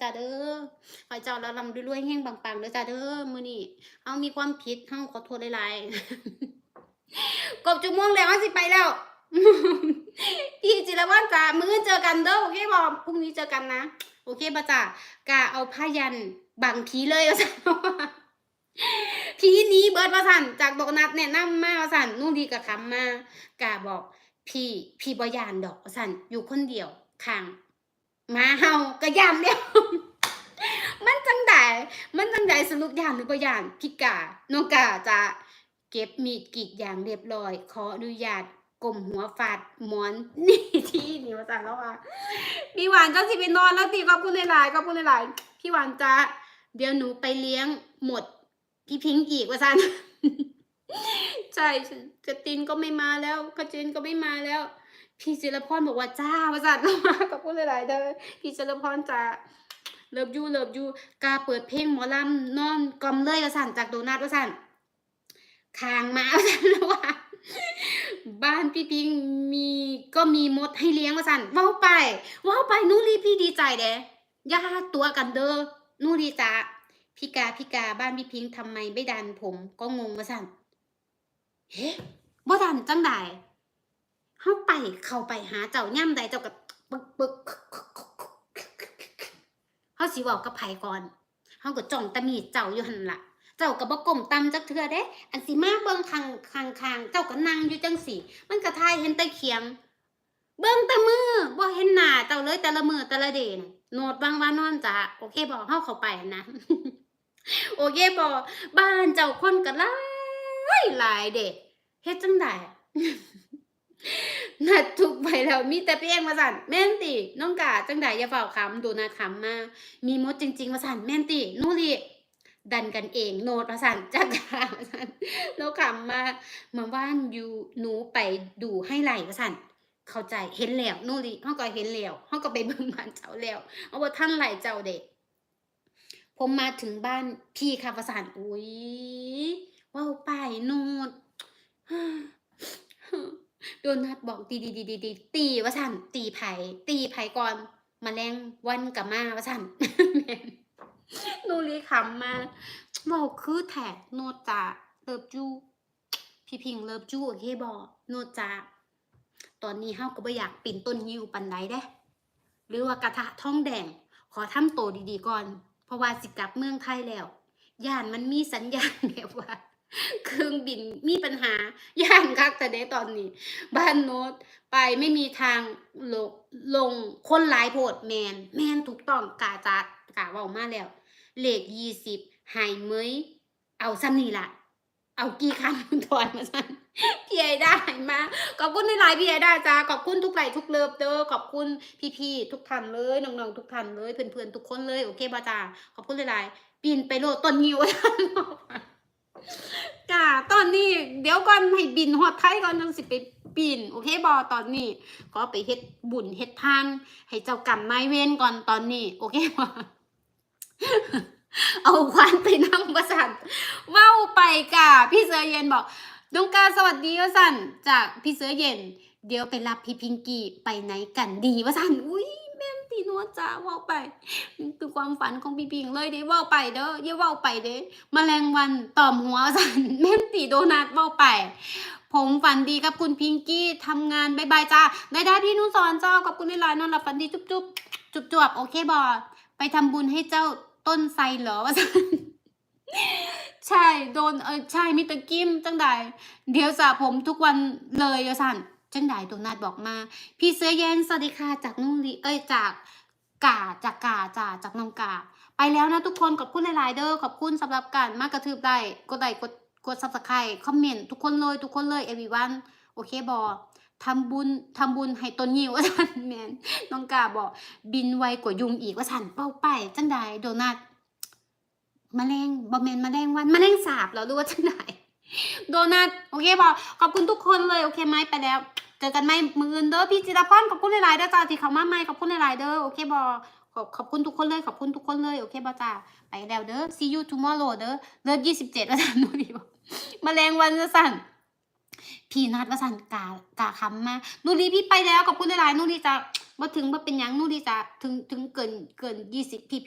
จ้าเด้อขอเจ้าละลำรวยๆแห้งปังๆเด้อจ้าเด้อมือนี้เฮามีความผิดเฮาขอโทษหลายๆกบจุม่วงแล้วสิไปแล้วพี่จิรวัฒน์จ้ามือเจอกันเด้อโอเคบ่พรุ่งนี้เจอกันนะโอเคป่ะจ้ากะเอาผ้ายันบังผีเลยว่าซั่นผีนี้เบิร์ดว่าซั่นจากดอกนัดแนะนำมาว่าซั่นนู่นดีกับคำมากะบอกพี่พี่บ่ยานดอกว่าซั่นอยู่คนเดียวข้างมาเฮาก็ยานเดียว มันจังไดมันจังไดสรุปยานหรือบ่ยานพี่กาน้องกาจะเก็บมีดกรีดอย่างเรียบร้อย ขออนุญาตกลมหัวฟาดหมอนนี่ที่นี่ว่าซั่นแล้วว่าพี่หวานจ้าสิไปนอนแล้วติขอบคุณหลายๆขอบคุณหลายๆพี่หวานจะเดี๋ยวหนูไปเลี้ยงหมดพี่พิงค์อีกว่าซันใช่กระตินก็ไม่มาแล้วกระเจนก็ไม่มาแล้ว พี่ศิลพรบอกว่าจ้าว่าซันมาขอบคุณหลายๆเด้อพี่ศิลพรจะ เลิฟยูเลิฟยูกาเปิดเพลงหมอลำนอนกอมเลยว่าซันจากโดนัทว่าซันคางมาว่าซันแล้วว่าบ้านพี่พิงมีก็มีมดให้เลี้ยงว่าสันว้าไปว้าไปนูรีพี่ดีใจเด้ย่าตัวกันเด้อนูดีจ้าพี่กาพี่กาบ้านพี่พิงทำไมไม่ดันผมก็งงว่าสันเฮ้บ่ดันจังใดเฮาไปเข้าไปหาเจ้าย่ำใดเจ้ากับปึกปึก สิเว้ากับไผก่อนเฮาก็จ้องตะมีดเจ้าอยู่หั่นล่ะเจ้าก็บ่ก้มต่ำจักเทื่อเด้ อันสิมาเบิ่งข้างข้างข้างเจ้าก็นั่งอยู่จังสี่มันก็ทายเห็นแต่เขียง เบิ่งแต่มือบ่เห็นหน้าเจ้าเลยแต่ละมือแต่ละเดนโนดบางว่านอนจ้ะโอเคบ่เฮาเข้าไปนะโอเคบ่บ้านเจ้าคนก็หลายหลายเด้เฮ็ดจังได นัดทุกไปแล้วมีแต่เพียงมาสั่นแม่นติน้องกาจังไดอย่าเฝ้าคำดูนาคำมา มีมดจริง ๆ มาสั่นแม่นตินู่นดิดันกันเองโนดมาสั่นจักกามาสั่นแล้วคำมามื่อว่านอยู่หนูไปดูให้ไหลมาสั่นเข้าใจเห็นแล้วนู่นดิเฮาก็เห็นแล้วเฮาก็ไปเบิ่งบ้านเจ้าแล้วเอาว่าท่านไหลเจ้าเด็กผมมาถึงบ้านพี่ค่ะประสานอุ้ยว้าไปโนด โดนัทบอกตีดีดีดีดีตีว่าสั่นตีไผ่ตีไผ่ก่อนมาแรงวันกับมาว่าสั่นนูรีขำมาบอกคือแท็กโนจ่าเลิฟจูพี่พิงเลิฟจูโอเคบอโนจ่าตอนนี้เฮาก็บ่อยากปิ่นต้นยิวปันไดเด้ หรือว่ากระทะท้องแดง ขอทำโตดีๆก่อน เพราะว่าสิกลับเมืองไทยแล้ว ย่านมันมีสัญญาณแบบว่า เครื่องบินมีปัญหาย่านคักแต่ในตอนนี้ บ้านโน้ตไปไม่มีทางลงลงคนหลายโพดแมน แมนถูกต้องกาจากกาว้ามาแล้ว เลขยี่สิบหายเมยเอาซ้ำนี่ละเอากี่คำถอนมาสั่นพี่ไอได้มา ขอบคุณในไลน์พี่ไอได้จ้าขอบคุณทุกไลค์ทุกเลิฟเด้อขอบคุณพี่ๆทุกท่านเลยน้องๆทุกท่านเลยเพื่อนๆทุกคนเลยโอเคบ่จ้าขอบคุณในไลน์ปีนไปโลดต้นยิว จ้าตอนนี้เดี๋ยวก่อนให้บินฮอดไทยก่อนจังสิไปปีนโอเคบอตอนนี้ก็ไปเฮ็ดบุญเฮ็ดทาน ให้เจ้ากรรมนายเวรก่อนตอนนี้ โอเคบอเอาควันไปนั่งประสันเว้าไปกะพี่เสือเย็นบอกดงกาสวัสดีวะสันจากพี่เสือเย็น เดี๋ยวไปรับพี่พิงกี้ไปไหนกันดีวะสันอุ้ย แม่นตีนัวจ้าว้าไปคือความฝันของพี่พิงเลยเด้ว้าไปเด้ออย่าว้าไปเด้แมลงวันตอมหัวสันแม่นตีโดนัทเบ้าไป ผมฝันดีกับคุณพิงกี้ทำงานบายบายจ้าได้ได้พี่นุสอนเจ้าขอบคุณในไลน์นอนหลับฝันดีจุ๊บจุ๊บจุ๊บจวบโอเคบอไปทำบุญให้เจ้าต้นไทรเหรอวะสันใช่โดนเออใช่มิเตรกิมจังใดเดี๋ยวสระผมทุกวันเลยอะสัน จังใดโดนัทบอกมา พี่เสื้อเย็นสวัสดีค่ะจากนุ่งลีเอ้ยจากกาจากกาจ่าจากน้องกา ไปแล้วนะทุกคนขอบคุณหลายๆเด้อขอบคุณสำหรับการมากระทืบได้กดไลค์กดกดซับสไครต์คอมเมนต์ทุกคนเลยทุกคนเลย everyone โอเคบอทำบุญทำบุญให้ต้นยิวว่าสันแมนน้องกาบอกบินไวกว่ายุงอีกว่าสันเป้าไปจังใดโดนัทมะเร็งบอแมนมะเร็งวันมะเร็งสาบแล้วรู้ว่าจังใดโดนัทโอเคบอขอบคุณทุกคนเลยโอเคไหมไปแล้ว เจอกันไหมมืออื่นเด้อพี่จิรพรขอบคุณหลายๆเด้อจ้าที่เขามาใหม่ขอบคุณหลายๆเด้อโอเคบอขอบขอบคุณทุกคนเลยขอบคุณทุกคนเลยโอเคบอจ้าไปแล้วเด้อ see you tomorrow เด้อเลิศยี่สิบเจ็ดว่าสันนู่รีบอกแมลงวันว่าสันพี่นัดว่าสันกากาคำมานูรีพี่ไปแล้วขอบคุณหลายๆนูรีจะมาถึงมาเป็นยังนูรีจะถึงถึงเกินเกินยี่สิบพี่